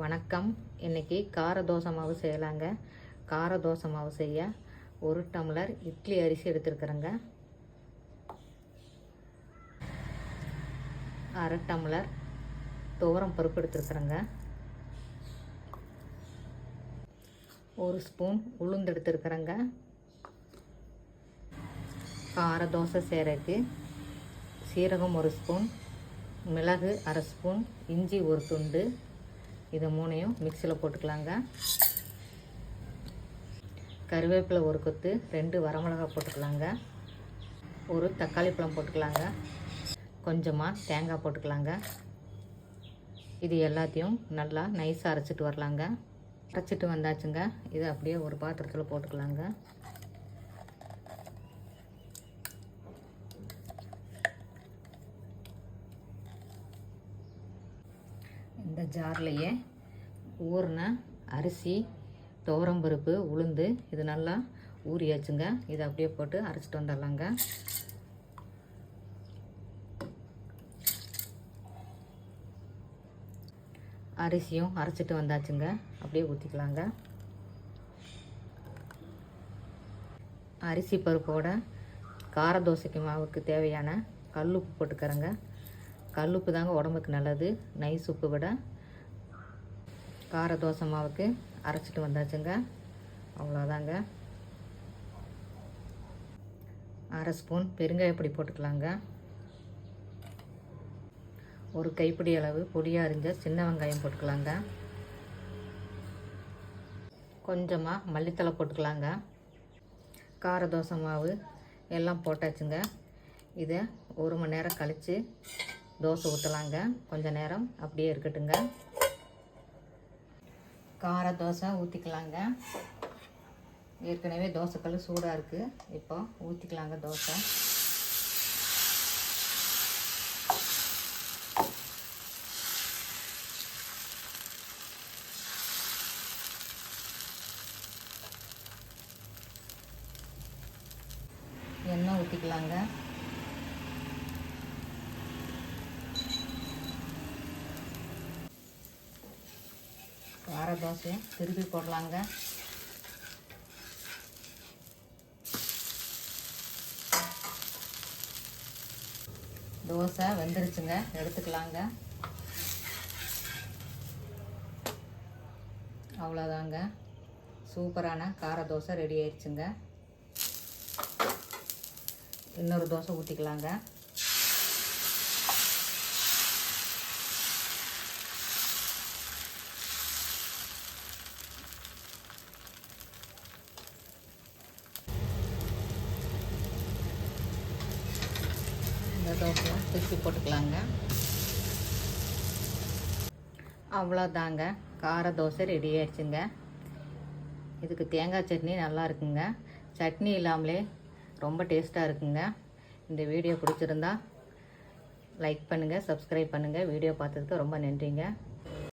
வணக்கம். இன்னைக்கு கார தோசை மாவு செய்யலாங்க. கார தோசை மாவு செய்ய ஒரு டம்ளர் இட்லி அரிசி எடுத்துருக்குறேங்க. அரை டம்ளர் துவரம் பருப்பு எடுத்துருக்குறேங்க. ஒரு ஸ்பூன் உளுந்து எடுத்துருக்குறேங்க. கார தோசை செய்கிறதுக்கு சீரகம் ஒரு ஸ்பூன் மிளகு அரை ஸ்பூன் இஞ்சி ஒரு துண்டு இதை மூணையும் மிக்சியில் போட்டுக்கலாங்க. கருவேப்பிலை ஒரு கொத்து ரெண்டு வரமிளகாய் போட்டுக்கலாங்க. ஒரு தக்காளி பழம் போட்டுக்கலாங்க. கொஞ்சமாக தேங்காய் போட்டுக்கலாங்க. இது எல்லாத்தையும் நல்லா நைஸாக அரைச்சிட்டு வரலாங்க. அரைச்சிட்டு வந்தாச்சுங்க. இதை அப்படியே ஒரு பாத்திரத்தில் போட்டுக்கலாங்க. இந்த ஜார்லையே ஊறின அரிசி துவரம்பருப்பு உளுந்து இது நல்லா ஊறியாச்சுங்க. இதை அப்படியே போட்டு அரைச்சிட்டு வந்துடலாங்க. அரிசியும் அரைச்சிட்டு வந்தாச்சுங்க. அப்படியே ஊற்றிக்கலாங்க அரிசி பருப்போட கார தோசைக்கு மாவுக்கு தேவையான கல் உப்பு போட்டுக்கிறேங்க. கல்லுப்பு தாங்க உடம்புக்கு நல்லது. நைஸ் உப்பு விட கார தோசை மாவுக்கு அரைச்சிட்டு வந்தாச்சுங்க. அவ்வளோதாங்க அரை ஸ்பூன் பெருங்காய பொடி போட்டுக்கலாங்க. ஒரு கைப்பிடி அளவு பொடியாக அரிஞ்ச சின்ன வெங்காயம் போட்டுக்கலாங்க. கொஞ்சமாக மல்லித்தலை போட்டுக்கலாங்க. கார தோசை மாவு எல்லாம் போட்டாச்சுங்க. இதை ஒரு மணி நேரம் கழித்து தோசை ஊற்றலாங்க கொஞ்சம் நேரம் அப்படியே இருக்கட்டுங்க. கார தோசை ஊற்றிக்கலாங்க ஏற்கனவே தோசைக்கல் சூடாக இருக்குது இப்போ ஊற்றிக்கலாங்க தோசை. எண்ணெய் ஊற்றிக்கலாங்க கார தோசையை திருப்பி போடலாங்க. தோசை வெந்துருச்சுங்க எடுத்துக்கலாங்க. அவ்வளோதாங்க. சூப்பரான கார தோசை ரெடி ஆயிடுச்சுங்க. இன்னொரு தோசை ஊற்றிக்கலாங்க தோசை திருப்பி போட்டுக்கலாங்க. அவ்வளோதாங்க. கார தோசை ரெடி ஆயிடுச்சுங்க. இதுக்கு தேங்காய் சட்னி நல்லா இருக்குங்க. சட்னி இல்லாமலே ரொம்ப டேஸ்ட்டாக இருக்குங்க. இந்த வீடியோ பிடிச்சிருந்தா லைக் பண்ணுங்கள் சப்ஸ்கிரைப் பண்ணுங்கள் வீடியோ பார்த்ததுக்கு ரொம்ப நன்றிங்க.